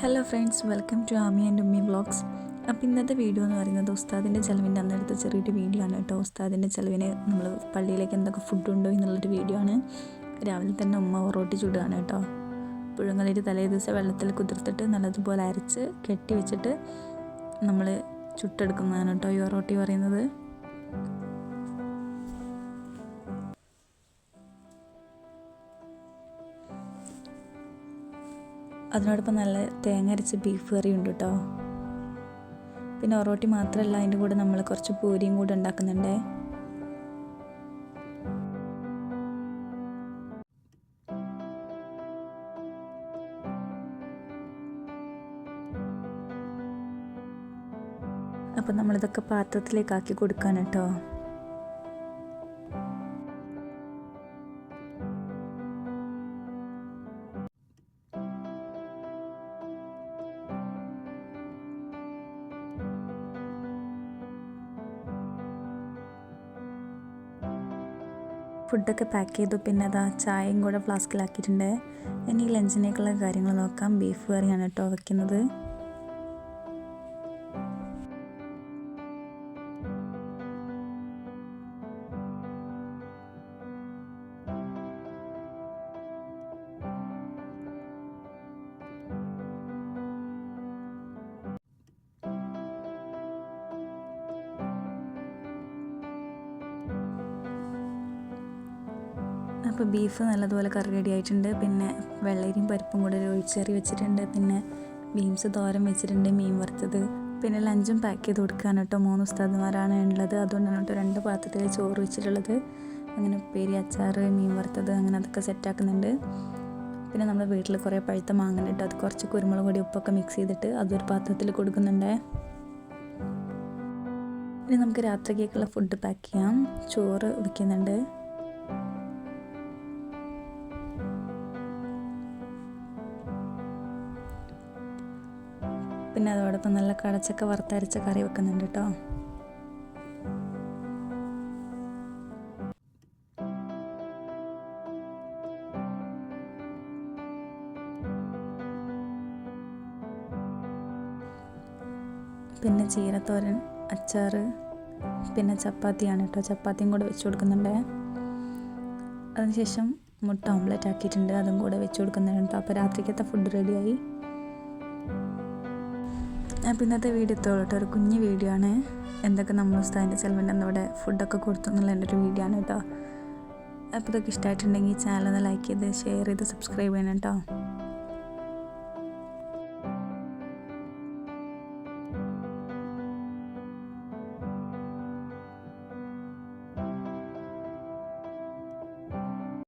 Hello friends welcome to Ami and Ummi blogs അപ്പോൾ ഇന്നത്തെ video എന്ന് പറയുന്നത് ഉസ്താദിന്റെ ചെലവിന്റെ അന്നെടുത്ത ചെറിയൊരു വീഡിയോ ആണ് കേട്ടോ. ഉസ്താദിന്റെ ചെലവിന് നമ്മൾ പള്ളിയിലേക്ക് എന്തൊക്കെ ഫുഡ് ഉണ്ടോ എന്നുള്ളൊരു വീഡിയോ ആണ്. രാവിലെ തന്നെ ഉമ്മ ഒറോട്ടി ചുടുകയാണ് കേട്ടോ. പുഴുങ്ങലരി തലേ ദിവസം വെള്ളത്തിൽ കുതിർത്തിട്ട് നല്ലതുപോലെ അരച്ച് കെട്ടി വെച്ചിട്ട് നമ്മൾ ചുട്ടെടുക്കുന്നതാണ് കേട്ടോ ഈ ഒറോട്ടി പറയുന്നത്. അതിനോടൊപ്പം നല്ല തേങ്ങ അരച്ച് ബീഫ് കറി ഉണ്ട് കേട്ടോ പിന്നെ ഒറോട്ടി മാത്രമല്ല അതിന്റെ കൂടെ നമ്മൾ കുറച്ച് പൂരിയും കൂടെ ഉണ്ടാക്കുന്നുണ്ട്. അപ്പം നമ്മളിതൊക്കെ പാത്രത്തിലേക്ക് ആക്കി കൊടുക്കാൻ കേട്ടോ ഫുഡൊക്കെ പാക്ക് ചെയ്തു. പിന്നെ അതാ ചായയും കൂടെ ഫ്ലാസ്കിലാക്കിയിട്ടുണ്ട് ഇനി ലഞ്ചിനേക്കുള്ള കാര്യങ്ങൾ നോക്കാം. ബീഫ് കറിയാണ് കേട്ടോ വെക്കുന്നത്. അപ്പോൾ ബീഫ് നല്ലതുപോലെ കറി റെഡി ആയിട്ടുണ്ട്. പിന്നെ വെള്ളരിയും പരിപ്പും കൂടെ ഒരു ഒഴിച്ചേറി വെച്ചിട്ടുണ്ട്. പിന്നെ ബീൻസ് തോരൻ വെച്ചിട്ടുണ്ട് മീൻ വറുത്തത്. പിന്നെ ലഞ്ചും പാക്ക് ചെയ്ത് കൊടുക്കാൻ കേട്ടോ. മൂന്ന് ഉസ്താദ്മാരാണ് ഉള്ളത്. അതുകൊണ്ടാണ് കേട്ടോ രണ്ട് പാത്രത്തിൽ ചോറ് വെച്ചിട്ടുള്ളത്. അങ്ങനെ ഉപ്പേരി അച്ചാർ മീൻ വറുത്തത് അങ്ങനെ അതൊക്കെ സെറ്റാക്കുന്നുണ്ട് പിന്നെ നമ്മുടെ വീട്ടിൽ കുറേ പഴുത്ത മാങ്ങ ഇട്ട് അത് കുറച്ച് കുരുമുളക് പൊടി ഉപ്പൊക്കെ മിക്സ് ചെയ്തിട്ട് അതൊരു പാത്രത്തിൽ കൊടുക്കുന്നുണ്ട്. ഇനി നമുക്ക് രാത്രിക്കേക്കുള്ള ഫുഡ് പാക്ക് ചെയ്യാം. ചോറ് വെക്കുന്നുണ്ട്. പിന്നെ അതോടൊപ്പം നല്ല കടച്ചക്ക വറുത്തരച്ച കറി വെക്കുന്നുണ്ട് കേട്ടോ. പിന്നെ ചീരത്തോരൻ അച്ചാറ് പിന്നെ ചപ്പാത്തിയാണ് കേട്ടോ. ചപ്പാത്തിയും കൂടെ വെച്ച് കൊടുക്കുന്നുണ്ട്. അതിനുശേഷം മുട്ട ഓംലെറ്റ് ആക്കിയിട്ടുണ്ട്. അതും കൂടെ വെച്ച് കൊടുക്കുന്നുണ്ട് കേട്ടോ. അപ്പോൾ രാത്രിക്കത്തെ ഫുഡ് റെഡിയായി അപ്പോൾ ഇന്നത്തെ വീഡിയോ ഇത്തോളട്ടോ ഒരു കുഞ്ഞു വീഡിയോ ആണ്. എന്തൊക്കെ നമ്മൾ ഉസ്താദിന്റെ ചെലവിന്റെ അവിടെ ഫുഡൊക്കെ കൊടുത്തു എന്നുള്ള എന്റെ ഒരു വീഡിയോ ആണ് കേട്ടോ. അപ്പോൾ ഇതൊക്കെ ഇഷ്ടമായിട്ടുണ്ടെങ്കിൽ ചാനൽ ഒന്ന് ലൈക്ക് ചെയ്ത് ഷെയർ ചെയ്ത് സബ്സ്ക്രൈബ് ചെയ്യണം കേട്ടോ.